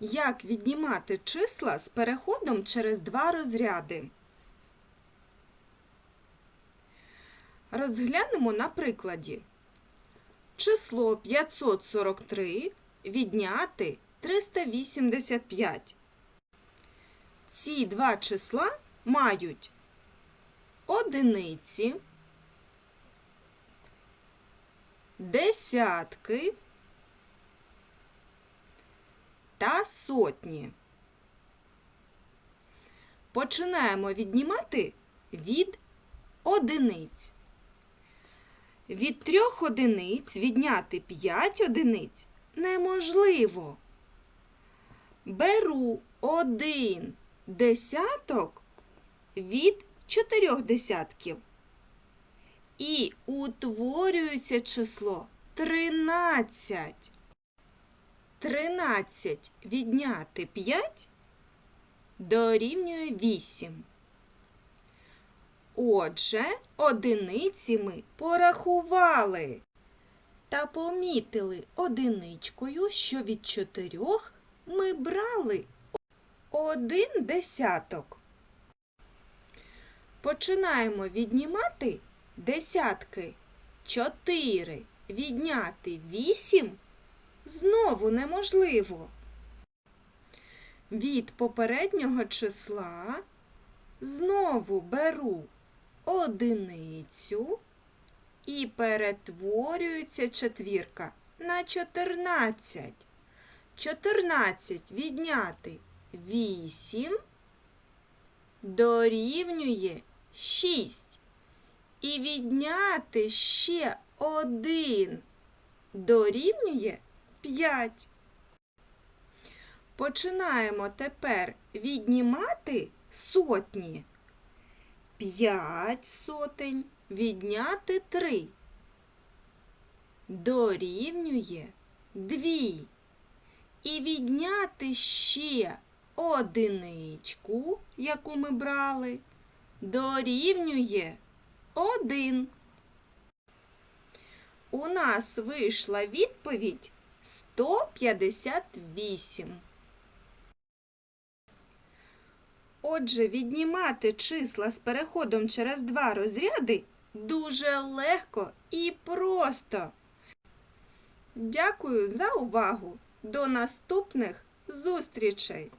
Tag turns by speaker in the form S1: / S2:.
S1: Як віднімати числа з переходом через два розряди? Розглянемо на прикладі. Число 543 відняти 385. Ці два числа мають одиниці, десятки та сотні. Починаємо віднімати від одиниць. Від трьох одиниць відняти п'ять одиниць неможливо. Беру один десяток від чотирьох десятків. І утворюється число тринадцять. 13 відняти 5 дорівнює 8. Отже, одиниці ми порахували та помітили одиничкою, що від чотирьох ми брали один десяток. Починаємо віднімати десятки 4 відняти 8 знову неможливо. Від попереднього числа знову беру одиницю і перетворюється четвірка на 14. 14 відняти 8 дорівнює 6. І відняти ще один дорівнює 5. Починаємо тепер віднімати сотні. 5 сотень відняти 3. Дорівнює 2. І відняти ще одиничку, яку ми брали, дорівнює 1. У нас вийшла відповідь 158. Отже, віднімати числа з переходом через два розряди дуже легко і просто. Дякую за увагу. До наступних зустрічей!